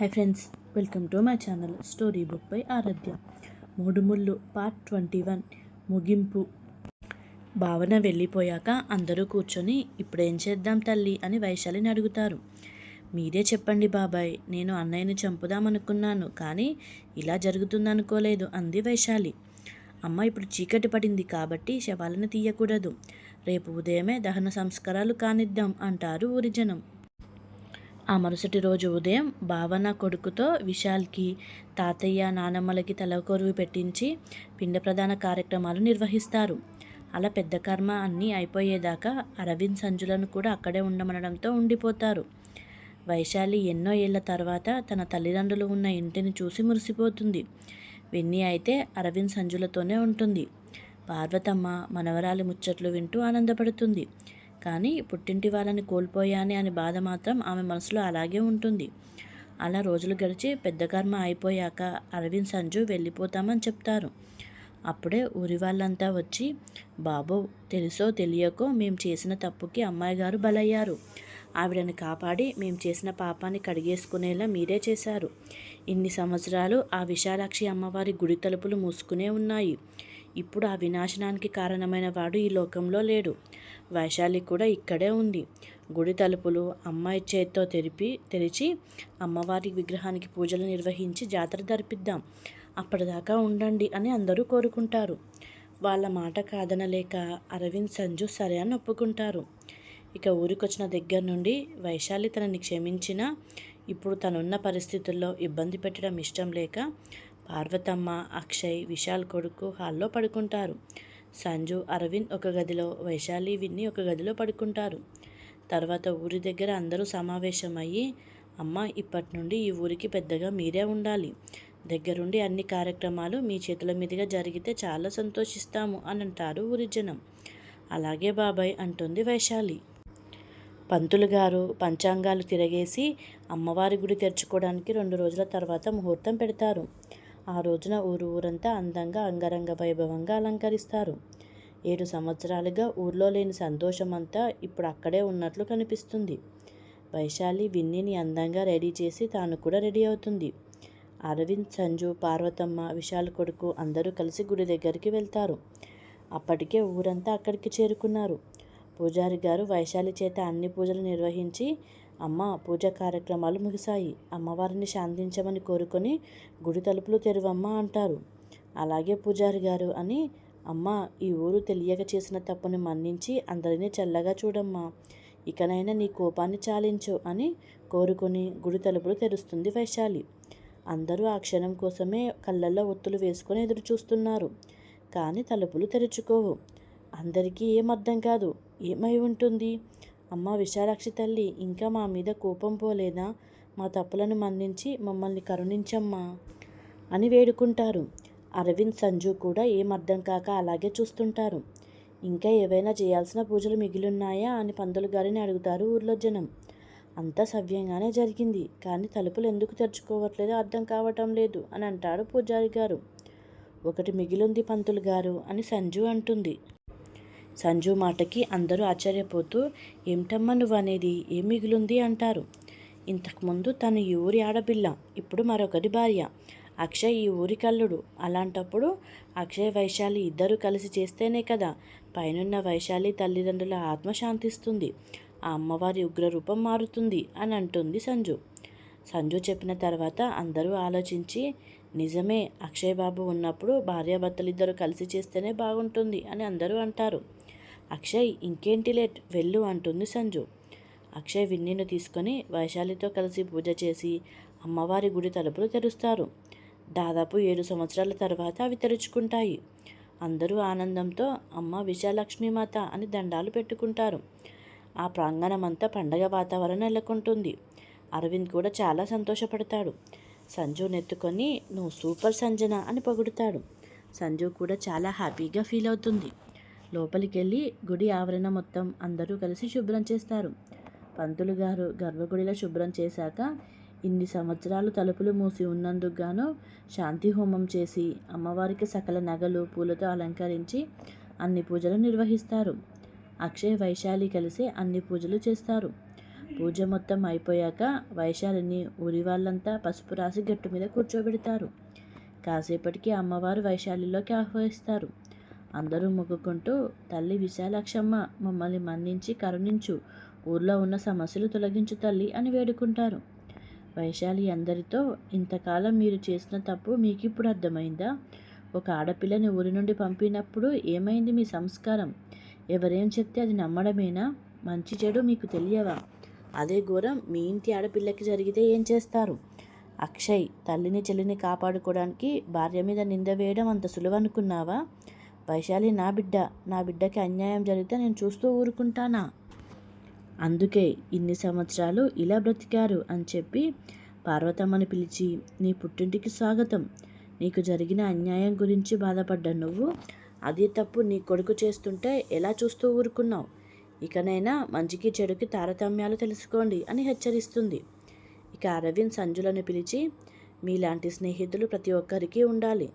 Hi friends welcome to my channel story book by Aaradhya మూడు ముళ్ళు part twenty one ముగింపు. భావన వెళ్ళిపోయాక అందరూ కూర్చొని ఇప్పుడేం చేద్దాం తల్లి? అని వైశాలిని అడుగుతారు. మీరే చెప్పండి బాబాయ్ నేను అన్నయ్యని చంపుదామనుకున్నాను కానీ ఇలా జరుగుతుందనుకోలేదు అంది వైశాలి. అమ్మ ఇప్పుడు చీకటి పడింది కాబట్టి శవాలను తీయకూడదు. రేపు ఉదయమే దహన సంస్కారాలు కానిద్దాం అంటారు ఊరి జనం ఆ మరుసటి రోజు ఉదయం భావన కొడుకుతో విశాల్కి తాతయ్య నానమ్మలకి తలకొరువు పెట్టించి పిండ ప్రధాన కార్యక్రమాలు నిర్వహిస్తారు. అలా పెద్ద కర్మ అన్నీ అయిపోయేదాకా అరవింద్ సంజులను కూడా అక్కడే ఉండమనడంతో ఉండిపోతారు. వైశాలి ఎన్నో ఏళ్ళ తర్వాత తన తల్లిదండ్రులు ఉన్న ఇంటిని చూసి మురిసిపోతుంది. వెన్ని అయితే అరవింద్ సంజులతోనే ఉంటుంది. పార్వతమ్మ మనవరాలి ముచ్చట్లు వింటూ ఆనందపడుతుంది. కానీ పుట్టింటి వాళ్ళని కోల్పోయానే అనే బాధ మాత్రం ఆమె మనసులో అలాగే ఉంటుంది. అలా రోజులు గడిచి పెద్ద కర్మ అయిపోయాక అరవింద్ సంజు వెళ్ళిపోతామని చెప్తారు. అప్పుడే ఊరి వాళ్ళంతా వచ్చి బాబు తెలుసో తెలియకో మేము చేసిన తప్పుకి అమ్మాయి గారు బలయ్యారు. ఆవిడని కాపాడి మేము చేసిన పాపాన్ని కడిగేసుకునేలా మీరే చేశారు. ఇన్ని సంవత్సరాలు ఆ విశాలాక్షి అమ్మవారి గుడి తలుపులు మూసుకునే ఉన్నాయి. ఇప్పుడు ఆ వినాశనానికి కారణమైన వాడు ఈ లోకంలో లేడు. వైశాలి కూడా ఇక్కడే ఉంది. గుడి తలుపులు అమ్మాయి చేత్తో తెరిపి తెరిచి అమ్మవారి విగ్రహానికి పూజలు నిర్వహించి జాతర జరిపిద్దాం. అప్పటిదాకా ఉండండి అని అందరూ కోరుకుంటారు. వాళ్ళ మాట కాదనలేక అరవింద్ సంజు సరే అని ఒప్పుకుంటారు. ఇక ఊరికొచ్చిన దగ్గర నుండి వైశాలి తనని క్షమించినా ఇప్పుడు తనున్న పరిస్థితుల్లో ఇబ్బంది పెట్టడం ఇష్టం లేక పార్వతమ్మ అక్షయ్ విశాల్ కొడుకు హాల్లో పడుకుంటారు. సంజు అరవింద్ ఒక గదిలో వైశాలి విన్ని ఒక గదిలో పడుకుంటారు. తర్వాత ఊరి దగ్గర అందరూ సమావేశమయ్యి అమ్మ ఇప్పటి నుండి ఈ ఊరికి పెద్దగా మీరే ఉండాలి. దగ్గరుండి అన్ని కార్యక్రమాలు మీ చేతుల మీదుగా జరిగితే చాలా సంతోషిస్తాము అని అంటారు ఊరి జనం. అలాగే బాబాయ్ అంటుంది వైశాలి. పంతులు గారు పంచాంగాలు తిరగేసి అమ్మవారి గుడి తెరుచుకోవడానికి రెండు రోజుల తర్వాత ముహూర్తం పెడతారు. ఆ రోజున ఊరు ఊరంతా అందంగా అంగరంగ వైభవంగా అలంకరిస్తారు. ఏడు సంవత్సరాలుగా ఊర్లో లేని సంతోషం అంతా ఇప్పుడు అక్కడే ఉన్నట్లు కనిపిస్తుంది. వైశాలి విన్నీని అందంగా రెడీ చేసి తాను కూడా రెడీ అవుతుంది. అరవింద్ సంజు పార్వతమ్మ విశాల్ కొడుకు అందరూ కలిసి గుడి దగ్గరికి వెళ్తారు. అప్పటికే ఊరంతా అక్కడికి చేరుకున్నారు. పూజారి గారు వైశాలి చేత అన్ని పూజలు నిర్వహించి అమ్మ పూజ కార్యక్రమాలు ముగిశాయి. అమ్మవారిని శాంతించమని కోరుకొని గుడి తలుపులు తెరువమ్మ అంటారు. అలాగే పూజారి గారు అని అమ్మ ఈ ఊరు తెలియక చేసిన తప్పుని మన్నించి అందరినీ చల్లగా చూడమ్మా. ఇకనైనా నీ కోపాన్ని చాలించు అని కోరుకొని గుడి తలుపులు తెరుస్తుంది వైశాలి. అందరూ ఆ క్షణం కోసమే కళ్ళల్లో ఒత్తులు వేసుకొని ఎదురు చూస్తున్నారు. కానీ తలుపులు తెరుచుకోవు. అందరికీ ఏం అర్థం కాదు. ఏమై ఉంటుంది? అమ్మ విశాలాక్షి తల్లి ఇంకా మా మీద కోపం పోలేదా? మా తప్పులను మన్నించి మమ్మల్ని కరుణించమ్మా అని వేడుకుంటారు. అరవింద్ సంజు కూడా ఏం అర్థం కాక అలాగే చూస్తుంటారు. ఇంకా ఏవైనా చేయాల్సిన పూజలు మిగిలిన్నాయా అని పందులు గారిని అడుగుతారు ఊర్లో జనం. అంతా సవ్యంగానే జరిగింది కానీ తలుపులు ఎందుకు తెరుచుకోవట్లేదో అర్థం కావటం లేదు అని అంటాడు పూజారి గారు. ఒకటి మిగిలింది పంతులు గారు అని సంజు అంటుంది. సంజు మాటకి అందరూ ఆశ్చర్యపోతూ ఏమిటమ్మా నువ్వు అనేది ఏం మిగిలింది? అంటారు. ఇంతకుముందు తను ఈ ఊరి ఆడపిల్ల ఇప్పుడు మరొకటి భార్య. అక్షయ్ ఈ ఊరి కల్లుడు. అలాంటప్పుడు అక్షయ్ వైశాలి ఇద్దరు కలిసి చేస్తేనే కదా. పైనున్న వైశాలి తల్లిదండ్రుల ఆత్మ శాంతిస్తుంది. ఆ అమ్మవారి ఉగ్రరూపం మారుతుంది అని అంటుంది సంజు. సంజు చెప్పిన తర్వాత అందరూ ఆలోచించి నిజమే అక్షయ్ బాబు ఉన్నప్పుడు భార్యాభర్తలు ఇద్దరు కలిసి చేస్తేనే బాగుంటుంది అని అందరూ అంటారు. అక్షయ్ ఇంకేంటి లేట్? వెళ్ళు అంటుంది సంజు. అక్షయ్ విన్నీను తీసుకొని వైశాలితో కలిసి పూజ చేసి అమ్మవారి గుడి తలుపులు తెరుస్తారు. దాదాపు ఏడు సంవత్సరాల తర్వాత అవి తెరుచుకుంటాయి. అందరూ ఆనందంతో అమ్మ విశాలక్ష్మి మాత అని దండాలు పెట్టుకుంటారు. ఆ ప్రాంగణం అంతా పండగ వాతావరణం నెలకొంటుంది. అరవింద్ కూడా చాలా సంతోషపడతాడు. సంజు నెత్తుకొని నువ్వు సూపర్ సంజన అని పొగుడుతాడు. సంజు కూడా చాలా హ్యాపీగా ఫీల్ అవుతుంది. లోపలికి వెళ్ళి గుడి ఆవరణ మొత్తం అందరూ కలిసి శుభ్రం చేస్తారు. పంతులు గారు గర్భగుడిలో శుభ్రం చేశాక ఇన్ని సంవత్సరాలు తలుపులు మూసి ఉన్నందుకు గాను శాంతి హోమం చేసి అమ్మవారికి సకల నగలు పూలతో అలంకరించి అన్ని పూజలు నిర్వహిస్తారు. అక్షయ్ వైశాలి కలిసి అన్ని పూజలు చేస్తారు. పూజ మొత్తం అయిపోయాక వైశాలిని ఊరి వాళ్ళంతా పసుపు రాసి గట్టు మీద కూర్చోబెడతారు. కాసేపటికి అమ్మవారు వైశాలిలోకి ఆహ్వానిస్తారు అందరూ మొక్కుకుంటూ తల్లి విశాలాక్షమ్మ మమ్మల్ని మన్నించి కరుణించు. ఊర్లో ఉన్న సమస్యలు తొలగించు తల్లి అని వేడుకుంటారు. వైశాలి అందరితో ఇంతకాలం మీరు చేసిన తప్పు మీకు ఇప్పుడు అర్థమైందా? ఒక ఆడపిల్లని ఊరి నుండి పంపినప్పుడు ఏమైంది మీ సంస్కారం? ఎవరేం చెప్తే అది నమ్మడమేనా? మంచి చెడు మీకు తెలియవా? అదే ఘోరం మీ ఇంటి ఆడపిల్లకి జరిగితే ఏం చేస్తారు? అక్షయ్ తల్లిని చెల్లిని కాపాడుకోవడానికి భార్య మీద నింద వేయడం అంత సులువనుకున్నావా? వైశాలి నా బిడ్డ నా బిడ్డకి అన్యాయం జరిగితే నేను చూస్తూ ఊరుకుంటానా? అందుకే ఇన్ని సంవత్సరాలు ఇలా బ్రతికారు అని చెప్పి పార్వతమ్మని పిలిచి నీ పుట్టింటికి స్వాగతం. నీకు జరిగిన అన్యాయం గురించి బాధపడ్డా నువ్వు అదే తప్పు నీ కొడుకు చేస్తుంటే ఎలా చూస్తూ ఊరుకున్నావు? ఇకనైనా మంచికి చెడుకి తారతమ్యాలు తెలుసుకోండి అని హెచ్చరిస్తుంది. ఇక అరవింద్ సంజులను పిలిచి మీలాంటి స్నేహితులు ప్రతి ఒక్కరికి ఉండాలి.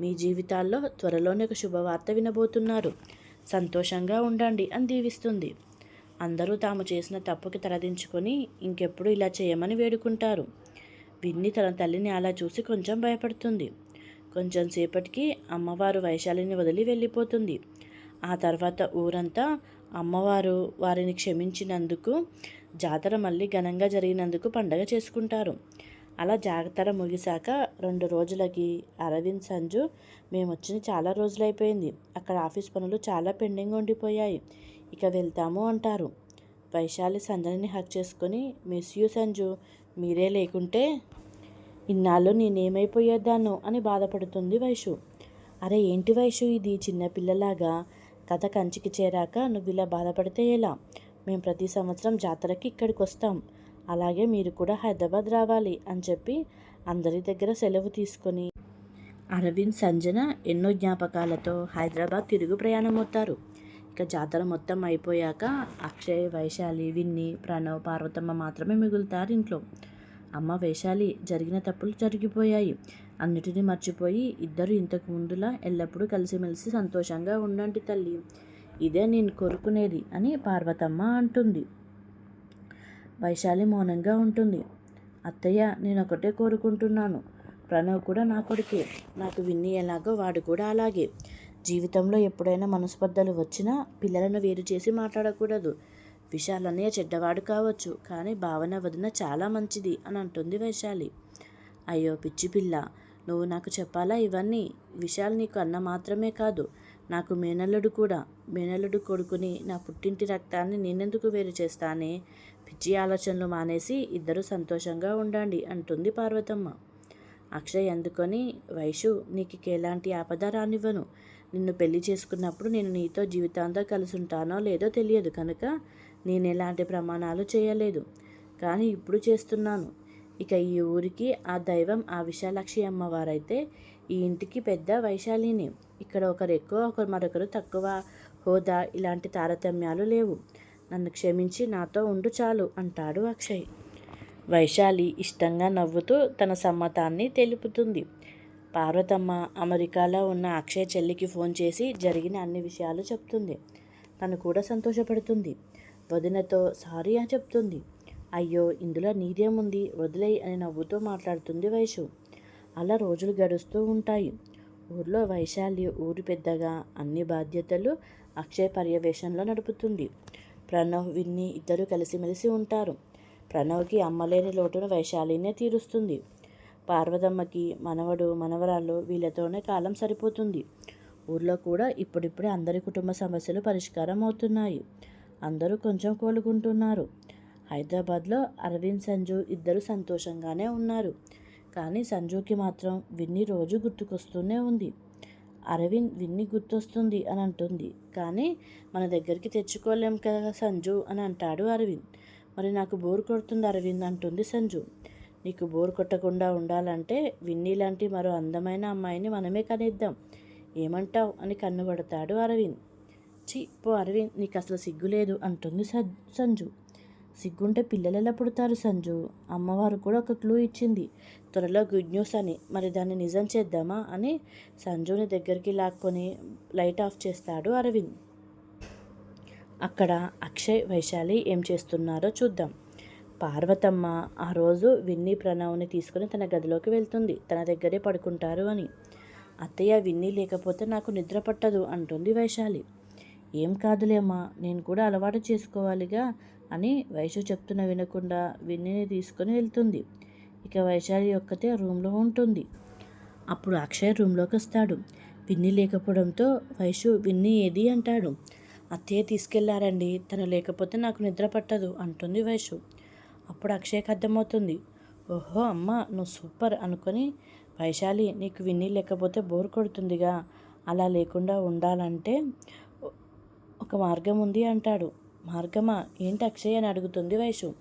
మీ జీవితాల్లో త్వరలోనే ఒక శుభవార్త వినబోతున్నారు. సంతోషంగా ఉండండి అని దీవిస్తుంది. అందరూ తాము చేసిన తప్పుకి తలదించుకొని ఇంకెప్పుడు ఇలా చేయమని వేడుకుంటారు. విన్ని తన తల్లిని అలా చూసి కొంచెం భయపడుతుంది. కొంచెం సేపటికి అమ్మవారు వైశాలిని వదిలి వెళ్ళిపోతుంది. ఆ తర్వాత ఊరంతా అమ్మవారు వారిని క్షమించినందుకు జాతర మళ్ళీ ఘనంగా జరిగినందుకు పండగ చేసుకుంటారు. అలా జాగ్రత్త ముగిశాక రెండు రోజులకి అరవింద్ సంజు మేము వచ్చిన చాలా రోజులైపోయింది. అక్కడ ఆఫీస్ పనులు చాలా పెండింగ్ ఉండిపోయాయి. ఇక వెళ్తాము అంటారు. వైశాలి సంజనిని హక్ చేసుకొని మిస్ యూ సంజు మీరే లేకుంటే ఇన్నాళ్ళు నేనేమైపోయేద్దాను అని బాధపడుతుంది వైషు. అరే ఏంటి వైషు ఇది? చిన్నపిల్లలాగా కథ కంచికి చేరాక నువ్వు ఇలా బాధపడితే ఎలా? మేము ప్రతి సంవత్సరం జాతరకి ఇక్కడికి వస్తాం అలాగే మీరు కూడా హైదరాబాద్ రావాలి అని చెప్పి అందరి దగ్గర సెలవు తీసుకొని అరవింద్ సంజన ఎన్నో జ్ఞాపకాలతో హైదరాబాద్ తిరుగు ప్రయాణం అవుతారు. ఇక జాతర మొత్తం అయిపోయాక అక్షయ్ వైశాలి విన్ని ప్రణవ్ పార్వతమ్మ మాత్రమే మిగులుతారు ఇంట్లో. అమ్మ వైశాలి జరిగిన తప్పులు జరిగిపోయాయి. అన్నిటినీ మర్చిపోయి ఇద్దరు ఇంతకు ముందులా ఎల్లప్పుడూ కలిసిమెలిసి సంతోషంగా ఉండండి తల్లి. ఇదే నేను కోరుకునేది అని పార్వతమ్మ అంటుంది. వైశాలి మౌనంగా ఉంటుంది. అత్తయ్య నేను ఒకటే కోరుకుంటున్నాను. ప్రణవ్ కూడా నా కొడుకే. నాకు విన్ని ఎలాగో వాడు కూడా అలాగే. జీవితంలో ఎప్పుడైనా మనస్పర్ధలు వచ్చినా పిల్లలను వేరు చేసి మాట్లాడకూడదు. విశాల్ అన్నయ్య చెడ్డవాడు కావచ్చు కానీ భావన వదిన చాలా మంచిది అని అంటుంది వైశాలి. అయ్యో పిచ్చి పిల్ల నువ్వు నాకు చెప్పాలా ఇవన్నీ? విశాల్ నీకు అన్న మాత్రమే కాదు. నాకు మేనల్లుడు కూడా. మేనల్లుడు కొడుకుని నా పుట్టింటి రక్తాన్ని నేనెందుకు వేరు చేస్తానే? పిచ్చి ఆలోచనలు మానేసి ఇద్దరు సంతోషంగా ఉండండి అంటుంది పార్వతమ్మ. అక్షయ్ అందుకొని వైషు నీకు ఎలాంటి ఆపద రానివ్వను. నిన్ను పెళ్ళి చేసుకున్నప్పుడు నేను నీతో జీవితాంతం కలిసి ఉంటానో లేదో తెలియదు కనుక నేను ఎలాంటి ప్రమాణాలు చేయలేదు. కానీ ఇప్పుడు చేస్తున్నాను. ఇక ఈ ఊరికి ఆ దైవం ఆ విశాలాక్షి అమ్మవారైతే ఈ ఇంటికి పెద్ద వైశాలిని. ఇక్కడ ఒకరు ఎక్కువ ఒకరు మరొకరు తక్కువ హోదా ఇలాంటి తారతమ్యాలు లేవు. నన్ను క్షమించి నాతో ఉండు చాలు అంటాడు అక్షయ్. వైశాలి ఇష్టంగా నవ్వుతూ తన సమ్మతాన్ని తెలుపుతుంది. పార్వతమ్మ అమెరికాలో ఉన్న అక్షయ్ చెల్లికి ఫోన్ చేసి జరిగిన అన్ని విషయాలు చెప్తుంది. తను కూడా సంతోషపడుతుంది. వదినతో సారీ అని చెప్తుంది. అయ్యో ఇందులో నీదేముంది? వదిలేయి అని నవ్వుతూ మాట్లాడుతుంది వైషు. అలా రోజులు గడుస్తూ ఉంటాయి. ఊర్లో వైశాలి ఊరి పెద్దగా అన్ని బాధ్యతలు అక్షయ్ పర్యవేక్షణలో నడుపుతుంది. ప్రణవ్ విన్ని ఇద్దరు కలిసిమెలిసి ఉంటారు. ప్రణవ్కి అమ్మలేని లోటును వైశాలినే తీరుస్తుంది. పార్వతమ్మకి మనవడు మనవరాలు వీళ్ళతోనే కాలం సరిపోతుంది. ఊర్లో కూడా ఇప్పుడిప్పుడే అందరి కుటుంబ సమస్యలు పరిష్కారం అవుతున్నాయి. అందరూ కొంచెం కోలుకుంటున్నారు. హైదరాబాద్లో అరవింద్ సంజు ఇద్దరు సంతోషంగానే ఉన్నారు. కానీ సంజుకి మాత్రం విన్ని రోజు గుర్తుకొస్తూనే ఉంది. అరవింద్ విన్ని గుర్తొస్తుంది అని అంటుంది. కానీ మన దగ్గరికి తెచ్చుకోలేం కదా సంజు అని అంటాడు అరవింద్. మరి నాకు బోర్ కొడుతుంది అరవింద్ అంటుంది సంజు. నీకు బోర్ కొట్టకుండా ఉండాలంటే విన్నీ లాంటి మరో అందమైన అమ్మాయిని మనమే కనిద్దాం. ఏమంటావు అని కన్నుపడతాడు అరవింద్. చి పో అరవింద్ నీకు అసలు సిగ్గులేదు అంటుంది సంజు. సిగ్గుంటే పిల్లలు ఎలా పుడతారు సంజు? అమ్మవారు కూడా ఒక క్లూ ఇచ్చింది. త్వరలో గుడ్ న్యూస్ అని. మరి దాన్ని నిజం చేద్దామా అని సంజుని దగ్గరికి లాక్కొని లైట్ ఆఫ్ చేస్తాడు అరవింద్. అక్కడ అక్షయ్ వైశాలి ఏం చేస్తున్నారో చూద్దాం. పార్వతమ్మ ఆ రోజు విన్నీ ప్రణవ్ని తీసుకుని తన గదిలోకి వెళ్తుంది. తన దగ్గరే పడుకుంటారు అని. అత్తయ్య విన్నీ లేకపోతే నాకు నిద్ర పట్టదు అంటుంది వైశాలి. ఏం కాదులేమ్మా నేను కూడా అలవాటు చేసుకోవాలిగా. అని వైశు చెప్తున్న వినకుండా విన్నీని తీసుకొని వెళ్తుంది. ఇక వైశాలి ఒక్కతే రూమ్లో ఉంటుంది. అప్పుడు అక్షయ్ రూమ్లోకి వస్తాడు. విన్నీ లేకపోవడంతో వైశు విన్నీ ఏది అంటాడు. అత్తయ్య తీసుకెళ్ళారండి. తను లేకపోతే నాకు నిద్ర పట్టదు అంటుంది వైశు అప్పుడు అక్షయ్కి అర్థమవుతుంది. ఓహో అమ్మ నువ్వు సూపర్ అనుకొని వైశాలి నీకు విన్నీ లేకపోతే బోర్ కొడుతుందిగా. అలా లేకుండా ఉండాలంటే ఒక మార్గం ఉంది అంటాడు. మార్గమా? ఏంటి అక్షయ్ అని అడుగుతుంది వైశు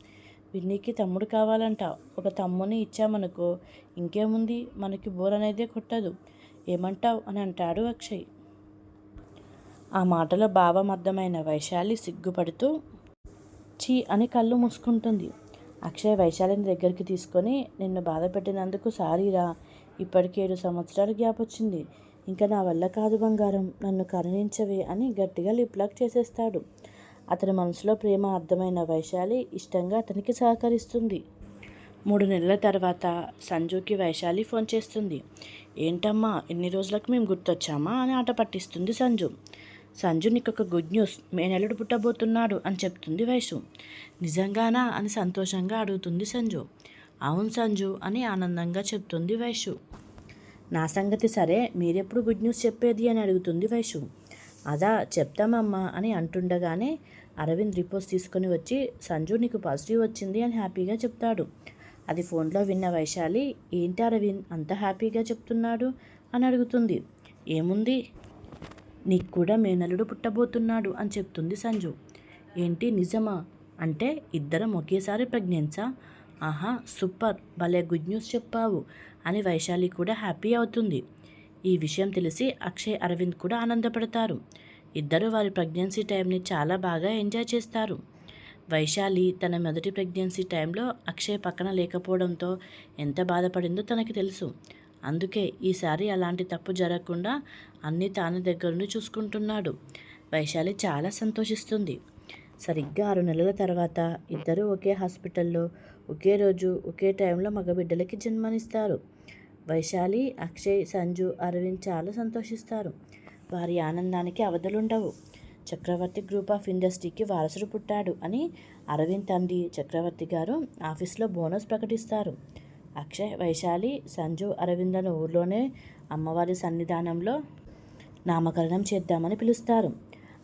విన్నీకి తమ్ముడు కావాలంట. ఒక తమ్ముని ఇచ్చామనుకో ఇంకేముంది? మనకి బోర్ అనేదే కొట్టదు. ఏమంటావు? అని అంటాడు అక్షయ్. ఆ మాటలో భావం అర్థమైన వైశాలి సిగ్గుపడుతూ చీ అని కళ్ళు మూసుకుంటుంది. అక్షయ్ వైశాలిని దగ్గరికి తీసుకొని నిన్ను బాధ పెట్టినందుకు సారీరా ఇప్పటికి ఏడు సంవత్సరాలు గ్యాప్ వచ్చింది. ఇంకా నా వల్ల కాదు బంగారం. నన్ను కరుణించవే అని గట్టిగా లిప్లాక్ చేసేస్తాడు. అతని మనసులో ప్రేమ అర్థమైన వైశాలి ఇష్టంగా అతనికి సహకరిస్తుంది. మూడు నెలల తర్వాత సంజుకి వైశాలి ఫోన్ చేస్తుంది. ఏంటమ్మా ఎన్ని రోజులకు మేము గుర్తొచ్చామా? అని ఆట పట్టిస్తుంది సంజు. సంజు నీకు ఒక గుడ్ న్యూస్. మే నెలడు పుట్టబోతున్నాడు అని చెప్తుంది వైశు నిజంగానా? అని సంతోషంగా అడుగుతుంది సంజు. అవును సంజు అని ఆనందంగా చెప్తుంది వైశు నా సంగతి సరే మీరెప్పుడు గుడ్ న్యూస్ చెప్పేది? అని అడుగుతుంది వైశు అదా చెప్తామమ్మా అని అంటుండగానే అరవింద్ రిపోర్ట్స్ తీసుకొని వచ్చి సంజు నీకు పాజిటివ్ వచ్చింది అని హ్యాపీగా చెప్తాడు. అది ఫోన్లో విన్న వైశాలి ఏంటి అరవింద్ అంత హ్యాపీగా చెప్తున్నాడు? అని అడుగుతుంది. ఏముంది? నీకు కూడా మేనలుడు పుట్టబోతున్నాడు అని చెప్తుంది సంజు. ఏంటి? నిజమా? అంటే ఇద్దరం ఒకేసారి ప్రెగ్నెన్సా? ఆహా సూపర్! భలే గుడ్ న్యూస్ చెప్పావు అని వైశాలి కూడా హ్యాపీ అవుతుంది. ఈ విషయం తెలిసి అక్షయ్ అరవింద్ కూడా ఆనందపడతారు. ఇద్దరు వారి ప్రెగ్నెన్సీ టైంని చాలా బాగా ఎంజాయ్ చేస్తారు. వైశాలి తన మొదటి ప్రెగ్నెన్సీ టైంలో అక్షయ్ పక్కన లేకపోవడంతో ఎంత బాధపడిందో తనకి తెలుసు. అందుకే ఈసారి అలాంటి తప్పు జరగకుండా అన్నీ తాను దగ్గరుండి చూసుకుంటున్నాడు. వైశాలి చాలా సంతోషిస్తుంది. సరిగ్గా ఆరు నెలల తర్వాత ఇద్దరూ ఒకే హాస్పిటల్లో ఒకే రోజు ఒకే టైంలో మగబిడ్డలకి జన్మనిస్తారు. వైశాలి అక్షయ్ సంజు అరవింద్ చాలా సంతోషిస్తారు. వారి ఆనందానికి అవధులుండవు. చక్రవర్తి గ్రూప్ ఆఫ్ ఇండస్ట్రీకి వారసుడు పుట్టాడు అని అరవింద్ తండ్రి చక్రవర్తి గారు ఆఫీస్లో బోనస్ ప్రకటిస్తారు. అక్షయ్ వైశాలి సంజు అరవిందను ఊర్లోనే అమ్మవారి సన్నిధానంలో నామకరణం చేద్దామని పిలుస్తారు.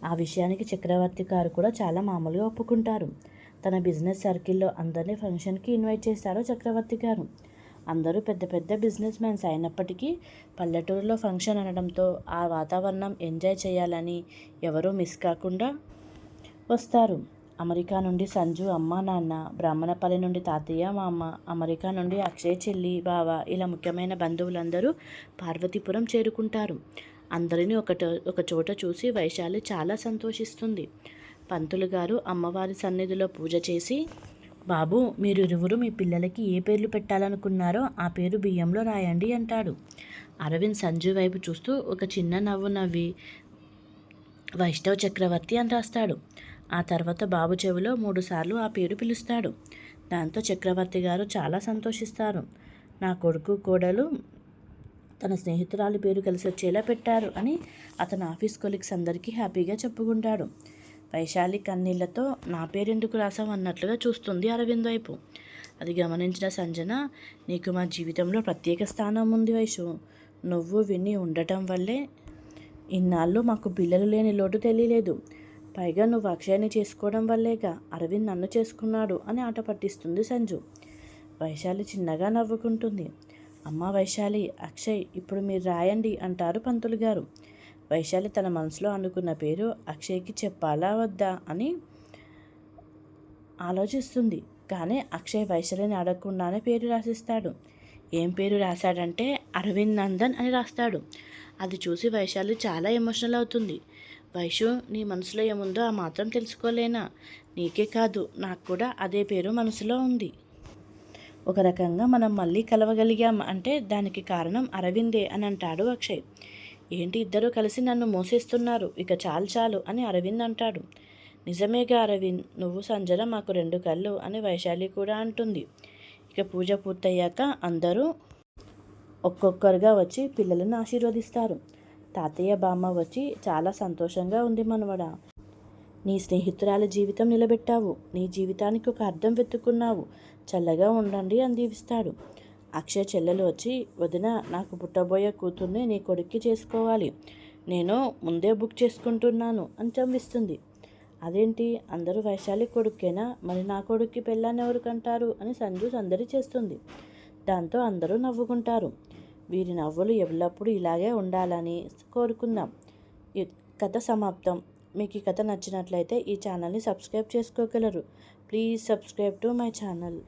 ఆ విషయానికి చక్రవర్తి గారు కూడా చాలా మామూలుగా ఒప్పుకుంటారు. తన బిజినెస్ సర్కిల్లో అందరినీ ఫంక్షన్కి ఇన్వైట్ చేశారు చక్రవర్తి గారు. అందరూ పెద్ద పెద్ద బిజినెస్ మ్యాన్స్ అయినప్పటికీ పల్లెటూరులో ఫంక్షన్ అనడంతో ఆ వాతావరణం ఎంజాయ్ చేయాలని ఎవరూ మిస్ కాకుండా వస్తారు. అమెరికా నుండి సంజు అమ్మ నాన్న బ్రాహ్మణపల్లి నుండి తాతయ్య మామ అమెరికా నుండి అక్షయ్ చెల్లి బావ ఇలా ముఖ్యమైన బంధువులందరూ పార్వతీపురం చేరుకుంటారు. అందరినీ ఒకట ఒక చోట చూసి వైశాలి చాలా సంతోషిస్తుంది. పంతులు గారు అమ్మవారి సన్నిధిలో పూజ చేసి బాబు మీరు ఇరువురు మీ పిల్లలకి ఏ పేర్లు పెట్టాలనుకున్నారో ఆ పేరు బియ్యంలో రాయండి అంటాడు. అరవింద్ సంజు వైపు చూస్తూ ఒక చిన్న నవ్వు నవ్వి వైష్ణవ్ చక్రవర్తి అని రాస్తాడు. ఆ తర్వాత బాబు చెవిలో మూడుసార్లు ఆ పేరు పిలుస్తాడు. దాంతో చక్రవర్తి గారు చాలా సంతోషిస్తారు. నా కొడుకు కోడలు తన స్నేహితురాలి పేరు కలిసి వచ్చేలా పెట్టారు అని అతను ఆఫీస్ కొలీగ్స్ అందరికీ హ్యాపీగా చెప్పుకుంటాడు. వైశాలి కన్నీళ్ళతో నా పేరెందుకు రాసాం అన్నట్లుగా చూస్తుంది అరవింద్ వైపు. అది గమనించిన సంజన నీకు మా జీవితంలో ప్రత్యేక స్థానం ఉంది వైషు. నువ్వు విని ఉండటం వల్లే ఇన్నాళ్ళు మాకు పిల్లలు లేని లోటు తెలియలేదు. పైగా నువ్వు అక్షయాన్ని చేసుకోవడం వల్లేగా. అరవింద్ నన్ను చేసుకున్నాడు అని ఆట పట్టిస్తుంది సంజు. వైశాలి చిన్నగా నవ్వుకుంటుంది. అమ్మ వైశాలి అక్షయ్ ఇప్పుడు మీరు రాయండి అంటారు పంతులు గారు. వైశాలి తన మనసులో అనుకున్న పేరు అక్షయ్కి చెప్పాలా వద్దా అని ఆలోచిస్తుంది. కానీ అక్షయ్ వైశాలిని అడగకుండానే పేరు రాసిస్తాడు. ఏం పేరు రాశాడంటే అరవింద్ నందన్ అని రాస్తాడు. అది చూసి వైశాలి చాలా ఎమోషనల్ అవుతుంది. వైషు నీ మనసులో ఏముందో ఆ మాత్రం తెలుసుకోలేనా? నీకే కాదు నాకు కూడా అదే పేరు మనసులో ఉంది. ఒక రకంగా మనం మళ్ళీ కలవగలిగాం అంటే దానికి కారణం అరవిందే అని అంటాడు అక్షయ్. ఏంటి ఇద్దరూ కలిసి నన్ను మోసేస్తున్నారు? ఇక చాలు చాలు అని అరవింద్ అంటాడు. నిజమేగా అరవింద్ నువ్వు సంజన మాకు రెండు కళ్ళు అని వైశాలి కూడా అంటుంది. ఇక పూజ పూర్తయ్యాక అందరూ ఒక్కొక్కరుగా వచ్చి పిల్లలను ఆశీర్వదిస్తారు. తాతయ్య బామ్మ వచ్చి చాలా సంతోషంగా ఉంది మనవడా. నీ స్నేహితురాల జీవితం నిలబెట్టావు. నీ జీవితానికి ఒక అర్థం వెతుక్కున్నావు. చల్లగా ఉండండి అని దీవిస్తాడు. అక్షయ్ చెల్లెలు వచ్చి వదిన నాకు పుట్టబోయే కూతుర్ని నీ కొడుక్కి చేసుకోవాలి. నేను ముందే బుక్ చేసుకుంటున్నాను అని చంపిస్తుంది అదేంటి? అందరూ వైశాలి కొడుకేనా మరి నా కొడుక్కి పెళ్ళాన్ని ఎవరికంటారు? అని సంజు సందడి చేస్తుంది. దాంతో అందరూ నవ్వుకుంటారు. వీరి నవ్వులు ఎల్లప్పుడూ ఇలాగే ఉండాలని కోరుకుందాం. ఈ కథ సమాప్తం. మీకు ఈ కథ నచ్చినట్లయితే ఈ ఛానల్ని సబ్స్క్రైబ్ చేసుకోగలరు. Please subscribe to my channel.